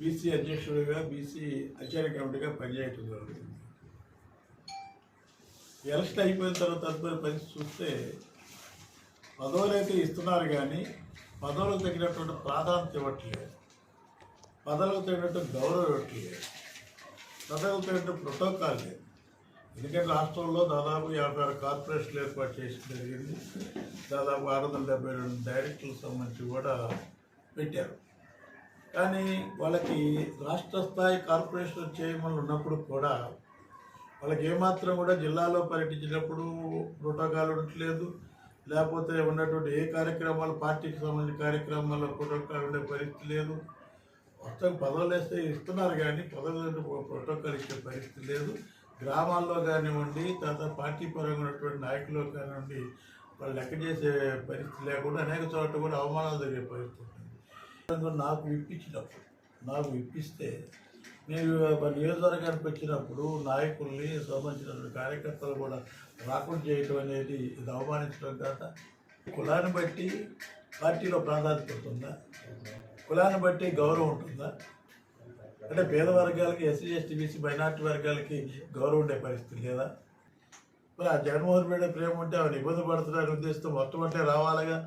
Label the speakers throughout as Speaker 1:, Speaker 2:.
Speaker 1: BC అధ్యక్షుడిగా BC అధ్యయన కమిటీగా పనిచేయటం జరుగుతుంది. ఎలక్షన్ అయిపోయిన తర్వాత తదుపరి పరిస్థితి చూస్తే పదవులు అయితే ఇస్తున్నారు కానీ పదవులకు తగినటువంటి ప్రాధాన్యత ఇవ్వట్లేదు. పదవులకు తగినట్టు గౌరవం ఇవ్వట్లేదు. పదవులకు తగినట్టు ప్రోటోకాల్ లేదు. ఎందుకంటే రాష్ట్రంలో దాదాపు యాభై ఆరు కార్పొరేషన్లు ఏర్పాటు చేసి జరిగింది. దాదాపు ఆరు వందల డెబ్బై రెండు డైరెక్టర్లకు సంబంధించి కూడా పెట్టారు. కానీ వాళ్ళకి రాష్ట్ర స్థాయి కార్పొరేషన్ చేయమని ఉన్నప్పుడు కూడా వాళ్ళకి ఏమాత్రం కూడా జిల్లాలో పర్యటించినప్పుడు ప్రోటోకాల్ ఉండట్లేదు. లేకపోతే ఉన్నటువంటి ఏ కార్యక్రమాలు పార్టీకి సంబంధించిన కార్యక్రమాల్లో ప్రోటోకాల్ ఉండే పరిస్థితి లేదు. మొత్తం పదవులు వేస్తే ఇస్తున్నారు కానీ పదవులు ప్రోటోకాల్ ఇచ్చే పరిస్థితి లేదు. గ్రామాల్లో కానివ్వండి తర్వాత పార్టీ పరంగా ఉన్నటువంటి నాయకులు కానివ్వండి వాళ్ళు లెక్క చేసే పరిస్థితి లేకుండా అనేక చోట్ల కూడా అవమానాలు జరిగే పరిస్థితి ఉంటుంది. నాకు ఇప్పించినప్పుడు నాకు ఇప్పిస్తే నేను నియోజకవర్గానికి వచ్చినప్పుడు నాయకుల్ని సంబంధించినటువంటి కార్యకర్తలు కూడా రాకుండా చేయటం అనేది ఇది అవమానించడం కాక కులాన్ని బట్టి పార్టీలో ప్రాధాన్యత ఉంటుందా? కులాన్ని బట్టి గౌరవం ఉంటుందా? అంటే పేద వర్గాలకి ఎస్సీ ఎస్టీ బీసీ మైనార్టీ వర్గాలకి గౌరవం ఉండే పరిస్థితి లేదా? మరి ఆ జగన్మోహన్ రెడ్డి ప్రేమ ఉంటే ఆమె ఇబ్బంది పడుతున్నారని ఉద్దేశంతో మొత్తం అంటే రావాలిగా?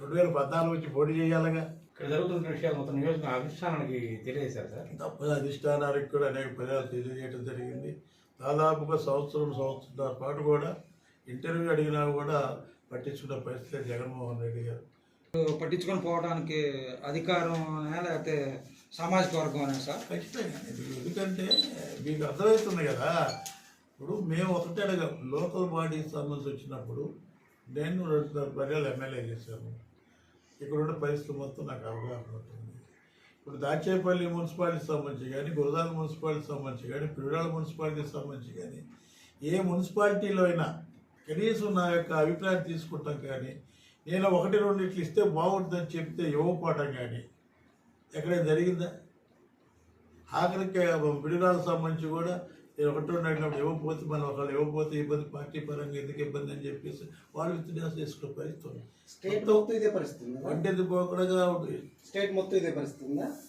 Speaker 1: రెండు వేల పద్నాలుగు వచ్చి పోటీ చేయాలిగా?
Speaker 2: ఇక్కడ జరుగుతున్న విషయాలు మొత్తం నియోజకవర్గ అధిష్టానానికి తెలియజేశారు సార్.
Speaker 1: తప్పని అధిష్టానానికి కూడా అనేక పర్యాలు తెలియజేయడం జరిగింది. దాదాపుగా సంవత్సరం సంవత్సరాల పాటు కూడా ఇంటర్వ్యూ అడిగినా కూడా పట్టించుకున్న పరిస్థితి జగన్మోహన్ రెడ్డి గారు.
Speaker 3: పట్టించుకొని పోవడానికి అధికారం లేకపోతే సామాజిక వర్గం అనే సార్?
Speaker 1: ఖచ్చితంగా. ఎందుకంటే మీకు అర్థమవుతుంది కదా ఇప్పుడు మేము ఒకటే అడగ. లోకల్ బాడీకి సంబంధించి వచ్చినప్పుడు నేను రెండు పర్యాలు ఎమ్మెల్యే చేశాను ఇక్కడ ఉన్న పరిస్థితి మొత్తం నాకు అవగాహన ఉంటుంది ఇప్పుడు దాచేపల్లి మున్సిపాలిటీకి సంబంధించి కానీ గురదాల మున్సిపాలిటీకి సంబంధించి కానీ పిడురాల మున్సిపాలిటీకి సంబంధించి కానీ ఏ మున్సిపాలిటీలో అయినా కనీసం నా యొక్క అభిప్రాయం తీసుకుంటాం కానీ నేను ఒకటి రెండు ఇట్లు ఇస్తే బాగుంటుందని చెప్తే ఇవ్వకపోవటం కానీ ఎక్కడైనా జరిగిందా? ఆఖరికి విడుదలకు సంబంధించి కూడా ఒకటి అడిగినప్పుడు ఇవ్వకపోతే మనం ఒకళ్ళు ఇవ్వకపోతే ఇబ్బంది పార్టీ పరంగా ఎందుకు ఇబ్బంది అని చెప్పేసి వాళ్ళు విత్డ్రాస్ చేసుకునే పరిస్థితి
Speaker 4: స్టేట్ మొత్తం ఇదే పరిస్థితి
Speaker 1: వంటెందుకు పోకుండా ఉంటుంది
Speaker 4: స్టేట్ మొత్తం ఇదే పరిస్థితి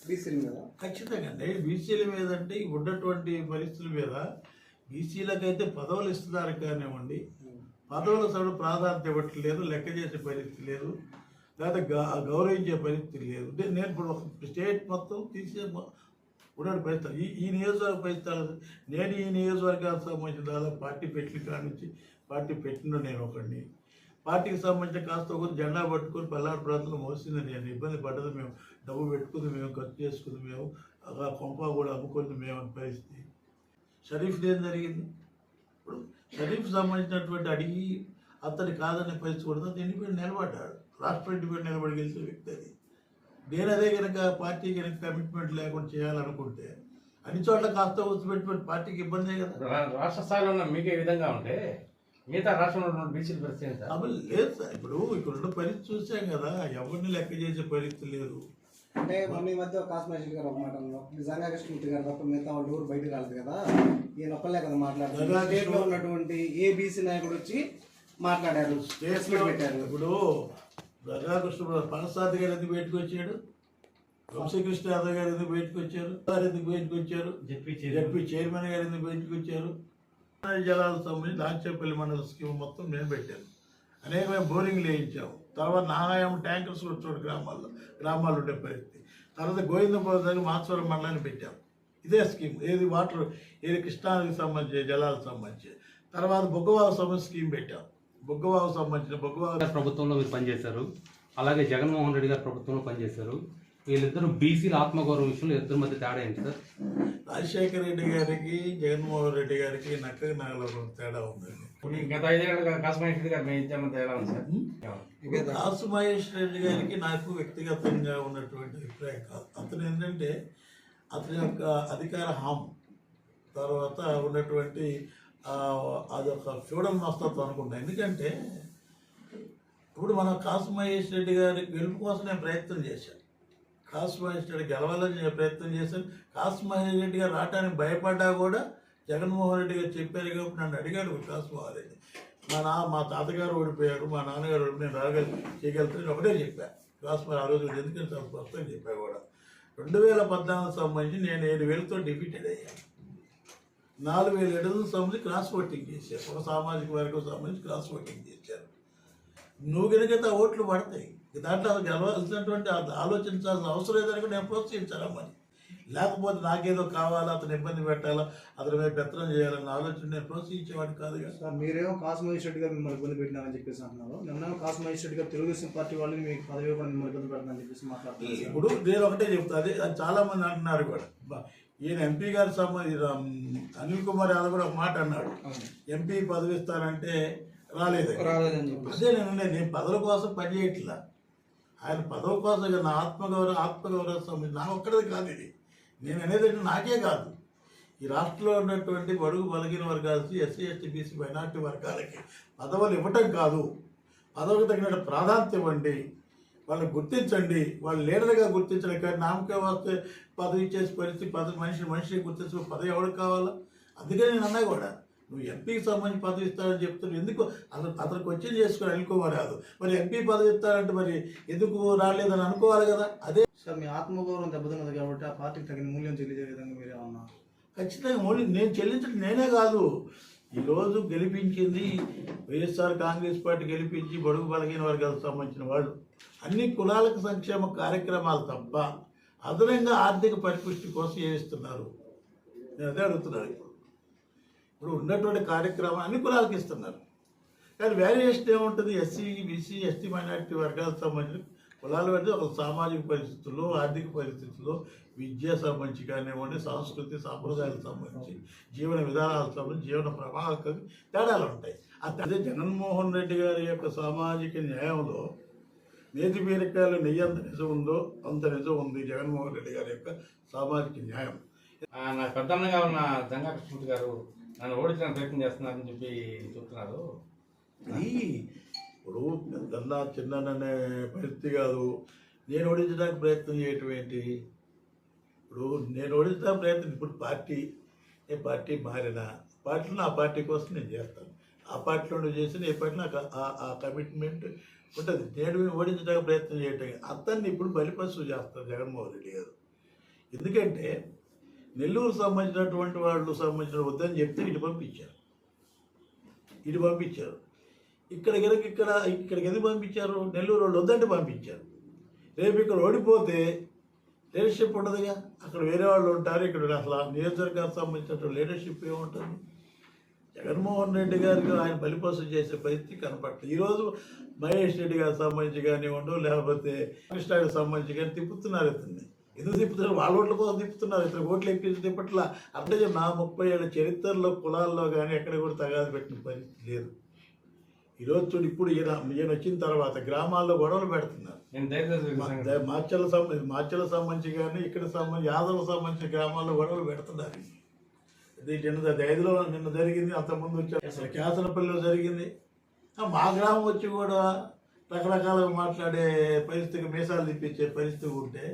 Speaker 4: బీసీల మీద?
Speaker 1: ఖచ్చితంగా అండి. బీసీల మీద అంటే ఉన్నటువంటి పరిస్థితుల మీద బీసీలకైతే పదవులు ఇస్తున్నారు కానివ్వండి పదవుల సభ ప్రాధాన్యత ఇవ్వట్లేదు లెక్క చేసే పరిస్థితి లేదు లేదా గౌరవించే పరిస్థితి లేదు. నేను ఇప్పుడు ఒక స్టేట్ మొత్తం తీసే ఉన్నాడు పరిస్థితి ఈ ఈ నియోజకవర్గ పరిస్థితులు నేను ఈ నియోజకవర్గానికి సంబంధించిన దాదాపు పార్టీ పెట్టిన కాడ నుంచి పార్టీ పెట్టిన నేను ఒకడిని. పార్టీకి సంబంధించిన కాస్త ఒక జెండా పట్టుకొని పల్లారు ప్రాంతంలో మోసింది నేను ఇబ్బంది పడ్డది. మేము డబ్బు పెట్టుకుంది మేము ఖర్చు చేసుకుంది మేము ఆ కొంప కూడా అమ్ముకుంది మేము అని పరిస్థితి. షరీఫ్ ఏం జరిగింది? ఇప్పుడు షరీఫ్ సంబంధించినటువంటి అడిగి అతని కాదనే పరిస్థితి కూడా ఇండిపెండెంట్ నిలబడ్డాడు. రాష్ట్ర ఇండిపెండెంట్ నిలబడి గెలిచిన వ్యక్తి అది. నేను అదే కనుక పార్టీ కనుక కమిట్మెంట్ లేకుండా చేయాలనుకుంటే అన్ని చోట్ల కాస్త పెట్టుబడి పార్టీకి ఇబ్బందే కదా.
Speaker 2: రా- రాష్ట్ర స్థాయిలో ఉన్న మీకే ఈ విధంగా ఉంటే మిగతా రాష్ట్రంలో బీసీల పరిస్థితి
Speaker 1: అమలు లేదు సార్. ఇప్పుడు ఇక్కడ ఉన్న పరిస్థితి చూసాం కదా ఎవరిని లెక్క చేసే పరిస్థితి లేదు.
Speaker 4: అంటే మొన్న ఈ మధ్య కాస్మేశ్వరి గారు ఒక మాట నిజంగా కృష్ణమూర్తి గారు తప్ప మిగతా వాళ్ళు ఎవరు బయటకు రాలేదు కదా? ఈయన ఒక్కలే కదా మాట్లాడారు. ఉన్నటువంటి ఏ బీసీ నాయకుడు వచ్చి మాట్లాడారు. పెట్టారు.
Speaker 1: ఇప్పుడు దర్గాకృష్ణ పనసాది గారు ఎందుకు బయటకు వచ్చాడు వంశకృష్ణ యాదవ్ గారు ఎందుకు బయటకు వచ్చారు? గారు ఎందుకు బయటకు వచ్చారు? ZP chairman. గారు ఎందుకు బయటకు వచ్చారు? జలాలకు సంబంధించి దాచేపల్లి మండల స్కీమ్ మొత్తం మేము పెట్టాను అనేకమైన బోరింగ్లు వేయించాము తర్వాత నారాయణ ట్యాంకర్స్ కూడా చోటు గ్రామాల్లో. గ్రామాల్లో ఉండే పరిస్థితి. తర్వాత గోవిందపురం దగ్గర మాచవరం మండలాన్ని పెట్టాం ఇదే స్కీమ్. ఏది వాటర్ ఏది కృష్ణానికి సంబంధించి జలాలకు సంబంధించి. తర్వాత బొగ్గవాగు సంబంధించి స్కీమ్ పెట్టాం బొగ్గవాగు సంబంధించిన బొగ్గవాగు
Speaker 5: గారి ప్రభుత్వంలో మీరు పనిచేశారు. అలాగే జగన్మోహన్ రెడ్డి గారి ప్రభుత్వంలో పనిచేశారు. వీళ్ళిద్దరు బీసీల ఆత్మగౌరవం విషయంలో ఇద్దరి మధ్య తేడా ఏంటి సార్?
Speaker 1: రాజశేఖర రెడ్డి గారికి జగన్మోహన్ రెడ్డి గారికి నక్క నాగలో తేడా ఉందండి
Speaker 2: గత ఐదేళ్ళుగా కాస్మేశ్వరి గారు మీ ఇద్దరి మధ్య ఎలా ఉంది సార్.
Speaker 1: కాసు మహేష్ రెడ్డి గారికి నాకు వ్యక్తిగతంగా ఉన్నటువంటి అభిప్రాయం కాదు. అతను ఏంటంటే అతని యొక్క అధికార హాం తర్వాత ఉన్నటువంటి అదొక ఫ్యూడల్ మనస్తత్వం అనుకుంటా. ఎందుకంటే ఇప్పుడు మనం కాసు మహేష్ రెడ్డి గారి గెలుపు కోసం నేను ప్రయత్నం చేశాను. కాసు మహేష్ రెడ్డి గెలవాలని నేను ప్రయత్నం చేశాను. కాసు మహేష్ రెడ్డి గారు రావడానికి భయపడ్డా కూడా జగన్మోహన్ రెడ్డి గారు చెప్పారు కాబట్టి నన్ను అడిగాడు కాసు మోహన్ రెడ్డి. మా నా మా తాతగారు ఓడిపోయారు మా నాన్నగారు ఓడిపోయి నేను రాగలి చేయగలుగుతాను ఒకటే చెప్పాను కాసు మరి ఆ రోజు ఎందుకంటే స్పష్టంగా చెప్పా కూడా. రెండు వేల పద్నాలుగు సంబంధించి నేను ఏడు వేలతో డిఫీటెడ్ అయ్యాను. నాలుగు వేల ఏడు వందల సంబంధించి క్రాస్ ఓటింగ్ చేశారు. ఒక సామాజిక వర్గం సంబంధించి క్రాస్ ఓటింగ్ చేశారు. నువ్వు కనుక ఓట్లు పడతాయి దాంట్లో గెలవాల్సినటువంటి ఆలోచించాల్సిన అవసరం లేదని కూడా నేను ప్రోత్సహించాలమ్మని లేకపోతే నాకేదో కావాలా అతను ఇబ్బంది పెట్టాలా అతని మీద పెత్తనం చేయాలన్న ఆలోచన నేను ప్రోత్సహించేవాడిని కాదుగా
Speaker 4: సార్ మీరేమో కాసు రెడ్డి గారు మిమ్మల్ని ఇబ్బంది పెట్టినారని చెప్పేసి అంటున్నారు. నిన్న కాసు రెడ్డి గారు తెలుగుదేశం పార్టీ వాళ్ళని మీకు పదవి కూడా మిమ్మల్ని ఇబ్బంది పెడతానని చెప్పేసి మాట్లాడుతున్నారు.
Speaker 1: ఇప్పుడు నేను ఒకటే చెప్తా అదే అది చాలా మంది అంటున్నారు కూడా. ఈయన ఎంపీ గారి సంబంధించి అనిల్ కుమార్ యాదవ్ కూడా ఒక మాట అన్నాడు. ఎంపీ పదవి ఇస్తానంటే రాలేదు అదే నేను నేను పదవి కోసం పనిచేయట్లా ఆయన పదవి కోసం నా ఆత్మగౌరవ ఆత్మగౌరవ సంబంధించి నా ఒక్కడిది కాదు ఇది. నేను అనేది నాకే కాదు. ఈ రాష్ట్రంలో ఉన్నటువంటి బడుగు బలగిన వర్గాలకి ఎస్సీ ఎస్టీ బీసీ మైనార్టీ వర్గాలకి పదవులు ఇవ్వటం కాదు. పదవికి తగిన ప్రాధాన్యత ఇవ్వండి. వాళ్ళని గుర్తించండి. వాళ్ళు లీడర్గా గుర్తించడం కానీ నామకే వస్తే పదవి ఇచ్చేసి పరిస్థితి పదవి మనిషి మనిషిని గుర్తించే పదవి ఎవరికి కావాలా? అందుకే నేను అన్నా కూడా నువ్వు ఎంపీకి సంబంధించి పదవి ఇస్తానని చెప్తున్నావు. ఎందుకు? అతను అతనికి వచ్చింది చేసుకుని అనుకోవాలి మరి ఎంపీ పదవి ఇస్తానంటే మరి ఎందుకు రాలేదని అనుకోవాలి కదా? అదే
Speaker 4: సార్ మీ ఆత్మగౌరవం దెబ్బతిన్నది కాబట్టి ఆ పార్టీకి తగిన మూల్యం చెల్లించే విధంగా మీరే ఉన్నారు.
Speaker 1: ఖచ్చితంగా మూల్యం నేను చెల్లించడం నేనే కాదు. ఈరోజు గెలిపించింది వైఎస్ఆర్ కాంగ్రెస్ పార్టీ గెలిపించి బడుగు బలహీన వర్గాలకు సంబంధించిన వాళ్ళు. అన్ని కులాలకు సంక్షేమ కార్యక్రమాలు తప్ప అదనంగా ఆర్థిక పరిపుష్టి కోసం ఏమిస్తున్నారు నేను అదే అడుగుతున్నాను ఇప్పుడు. ఇప్పుడు ఉన్నటువంటి కార్యక్రమం అన్ని కులాలకు ఇస్తున్నారు. కానీ వేరియేషన్ ఏముంటుంది? ఎస్సీ బీసీ ఎస్టీ మైనారిటీ వర్గాలకు సంబంధించిన కులాలు అంటే ఒక సామాజిక పరిస్థితుల్లో ఆర్థిక పరిస్థితుల్లో విద్య సంబంధించి కానివ్వండి సంస్కృతి సాంప్రదాయాలకు సంబంధించి జీవన విధానాలకు సంబంధించి జీవన ప్రమాణాలకు తేడాలు ఉంటాయి. అదే జగన్మోహన్ రెడ్డి గారి యొక్క సామాజిక న్యాయంలో నేతి బీరకాయలు నెయ్యి ఎంత నిజం ఉందో అంత నిజం ఉంది జగన్మోహన్ రెడ్డి గారి యొక్క సామాజిక న్యాయం.
Speaker 2: నా పెద్దన్నగా ఉన్న జంగా కృష్ణమూర్తి గారు నన్ను ఓడించడానికి ప్రయత్నం చేస్తున్నారని చెప్పి చెప్తున్నారు.
Speaker 1: ఇప్పుడు పెద్దన్న చిన్నననే పరిస్థితి కాదు. నేను ఓడించడానికి ప్రయత్నం చేయటం ఏంటి? ఇప్పుడు నేను ఓడించడానికి ప్రయత్నం ఇప్పుడు పార్టీ ఏ పార్టీ మారినా పార్టీలో ఆ పార్టీ కోసం నేను చేస్తాను. ఆ పార్టీలో చేసిన ఏ పార్టీ నాకు ఆ- ఆ కమిట్మెంట్ ఉంటుంది. నేను ఓడించడానికి ప్రయత్నం చేయటం అతన్ని ఇప్పుడు బలిపశు చేస్తారు జగన్మోహన్ రెడ్డి గారు. ఎందుకంటే నెల్లూరు సంబంధించినటువంటి వాళ్ళు సంబంధించిన వద్దని చెప్తే ఇటు పంపించారు. ఇటు పంపించారు. ఇక్కడ కనుక ఇక్కడ ఇక్కడికి ఎందుకు పంపించారు? నెల్లూరు వాళ్ళు వద్దంటే పంపించారు. రేపు ఇక్కడ ఓడిపోతే లీడర్షిప్ ఉండదుగా? అక్కడ వేరే వాళ్ళు ఉంటారు ఇక్కడ అసలు ఆ నియోజకవర్గానికి సంబంధించిన లీడర్షిప్ ఏముంటుంది? జగన్మోహన్ రెడ్డి గారికి ఆయన బలిపోసం చేసే పరిస్థితి కనపడలేదు ఈరోజు మహేష్ రెడ్డి గారికి సంబంధించి కానివ్వండు లేకపోతే కృష్ణాకి సంబంధించి కానీ తిప్పుతున్నారు ఇతన్ని. ఎందుకు తిప్పుతున్నారు? వాళ్ళ ఓట్ల కోసం తిప్పుతున్నారు. ఇతను ఓట్లు ఎక్కించి తిప్పట్ల అంటే నా ముప్పై ఏళ్ళ చరిత్రలో కులాల్లో కానీ ఎక్కడ కూడా తగాదు పెట్టిన పరిస్థితి లేదు. ఈరోజు చూడు ఇప్పుడు ఈయన ఈయన వచ్చిన తర్వాత గ్రామాల్లో గొడవలు పెడుతున్నారు. మార్చల సంబంధించి మార్చల సంబంధించి కానీ ఇక్కడ సంబంధించి యాదవ సంబంధించిన గ్రామాల్లో గొడవలు పెడుతున్నారు. ఇది నిన్న ఐదులో నిన్న జరిగింది అంతకుముందు వచ్చి అసలు కేసనపల్లిలో జరిగింది. మా గ్రామం వచ్చి కూడా రకరకాలుగా మాట్లాడే పరిస్థితికి మీసాలు తిప్పించే పరిస్థితి ఉంటే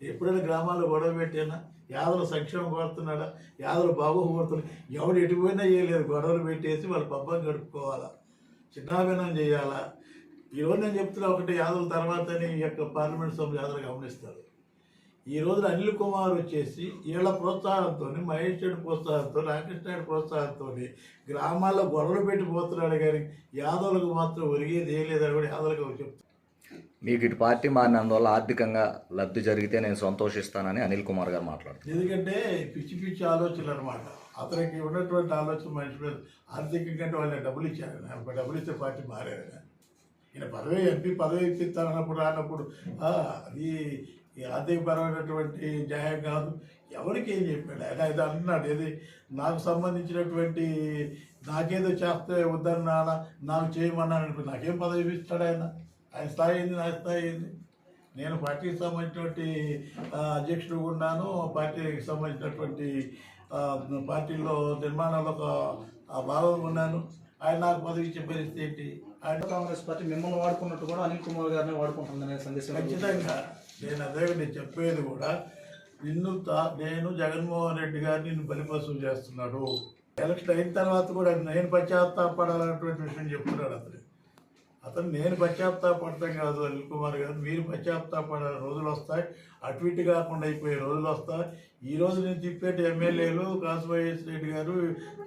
Speaker 1: ఎప్పుడైనా గ్రామాల్లో గొడవ పెట్టానా యాదవుల సంక్షేమం కోరుతున్నాడా యాదవులు బాగోగు కోరుతున్నాడు ఎవడు ఎటు పోయినా చేయలేదు. గొడవలు పెట్టేసి వాళ్ళ పబ్బం గడుపుకోవాలా. చిన్నాభిన్నం చేయాలా? ఈరోజు నేను చెప్తున్నా ఒకటి యాదవ్ తర్వాతనే ఈ యొక్క పార్లమెంట్ సభ్యులు యాదవులు గమనిస్తారు. ఈ రోజున అనిల్ కుమార్ వచ్చేసి వీళ్ళ ప్రోత్సాహంతో మహేష్ రెడ్డి ప్రోత్సాహంతో రామకృష్ణ రెడ్డి ప్రోత్సాహంతో గ్రామాల్లో గొడవలు పెట్టిపోతున్నాడు కానీ యాదవులకు మాత్రం ఒరిగేది ఏం లేదని కూడా యాదవులకు చెప్తారు
Speaker 6: మీకు ఇటు పార్టీ మారినందువల్ల ఆర్థికంగా లబ్ధి జరిగితే నేను సంతోషిస్తానని అనిల్ కుమార్ గారు మాట్లాడుతున్నారు.
Speaker 1: ఎందుకంటే పిచ్చి పిచ్చి ఆలోచనలు అనమాట అతనికి ఉన్నటువంటి ఆలోచన మనిషి మీద ఆర్థికంగా అంటే డబ్బులు ఇచ్చారు. డబ్బులు ఇస్తే పార్టీ మారారు. ఈయన పదవి ఎంపీ పదవి ఇప్పిస్తానన్నప్పుడు రానప్పుడు అది ఈ ఆర్థికపరమైనటువంటి న్యాయం కాదు. ఎవరికి ఏం చెప్పాడు? ఆయన ఇది అంటున్నాడు ఏది? నాకు సంబంధించినటువంటి నాకేదో చేస్తే వద్దన్నా నాకు చేయమన్నాను అనుకో నాకేం పదవి ఇస్తాడు ఆయన? ఆయన స్థాయి ఏంది నా స్థాయి ఏంది? నేను పార్టీకి సంబంధించినటువంటి అధ్యక్షుడు ఉన్నాను. పార్టీకి సంబంధించినటువంటి పార్టీలో నిర్మాణంలో ఒక ఆ, భాగంగా ఉన్నాను. ఆయన నాకు పదవి ఇచ్చే పరిస్థితి ఏంటి? ఆయన
Speaker 4: కాంగ్రెస్ పార్టీ మిమ్మల్ని వాడుకున్నట్టు కూడా అనిల్ కుమార్ గారిని వాడుకుంటుందనే సందేశం
Speaker 1: ఖచ్చితంగా. నేను అదే నేను చెప్పేది కూడా నిన్ను నేను జగన్మోహన్ రెడ్డి గారిని నిన్ను బలిపశువు చేస్తున్నాడు. ఎలక్షన్ అయిన తర్వాత కూడా నేను పశ్చాత్తాపడాలన్నటువంటి విషయం చెప్తున్నాడు అతను. అతను నేను పశ్చాత్తాపడతాం కాదు అనిల్ కుమార్ గారు. మీరు పశ్చాత్తాపడే రోజులు వస్తాయి. అటు ఇటు కాకుండా అయిపోయే రోజులు వస్తాయి. ఈ రోజు నేను తిప్పేటి ఎమ్మెల్యేలు కాసుమహేష్ రెడ్డి గారు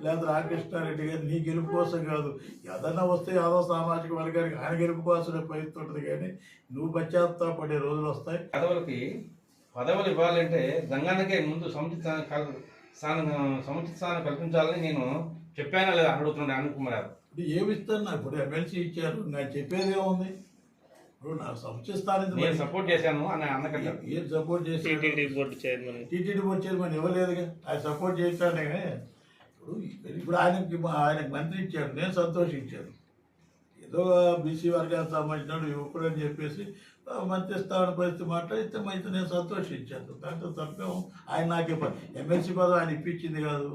Speaker 1: లేదా రామకృష్ణారెడ్డి గారు నీ గెలుపు కోసం కాదు. ఏదన్నా వస్తే యాదవ సామాజిక వర్గానికి ఆయన గెలుపు కోసమే ప్రయత్నిస్తుంది కానీ నువ్వు పశ్చాత్తాపడే రోజులు వస్తాయి.
Speaker 2: పదవులకి పదవులు ఇవ్వాలంటే జంగానికే ముందు సముచిత స్థానం స్థానం సముచిత స్థానం కల్పించాలని నేను చెప్పానా లేదా అడుగుతున్నాను అనిల్ కుమార్ గారు?
Speaker 1: ఇప్పుడు ఏమి ఇస్తాను నాకు ఇప్పుడు ఎమ్మెల్సీ ఇచ్చారు. నాకు చెప్పేది ఏముంది? ఇప్పుడు నాకు సంస్థానం
Speaker 2: నేను సపోర్ట్ చేశాను అని
Speaker 1: ఏం సపోర్ట్ చేసి
Speaker 7: TTD board chairman
Speaker 1: TTD board chairman ఇవ్వలేదుగా. ఆయన సపోర్ట్ చేశానే ఇప్పుడు ఇప్పుడు ఆయనకి ఆయనకు మంత్రి ఇచ్చాడు నేను సంతోషించాను. ఏదో బీసీ వర్గానికి సంబంధించిన యువకుడు అని చెప్పేసి మంత్రి స్థానం పరిస్థితి మాట్లాడితే మంచి నేను సంతోషించాను. దాంట్లో తప్పేం ఆయన నాకే ఎమ్మెల్సీ పదవి ఆయన ఇప్పించింది కాదు.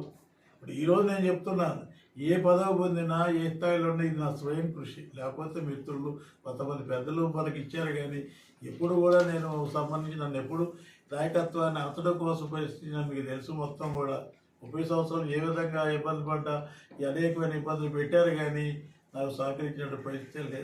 Speaker 1: ఇప్పుడు ఈరోజు నేను చెప్తున్నాను ఏ పదవి పొందినా ఏ స్థాయిలో ఉన్నా ఇది నా స్వయం కృషి. లేకపోతే మిత్రులు కొంతమంది పెద్దలు మనకి ఇచ్చారు కానీ ఎప్పుడు కూడా నేను సంబంధించి నన్ను ఎప్పుడు నాయకత్వాన్ని అతడం కోసం పరిస్థితి మీకు తెలుసు మొత్తం కూడా ముప్పై సంవత్సరం ఏ విధంగా ఇబ్బంది పడ్డా అనేకమైన ఇబ్బందులు పెట్టారు కానీ నాకు సహకరించిన పరిస్థితి లేదు.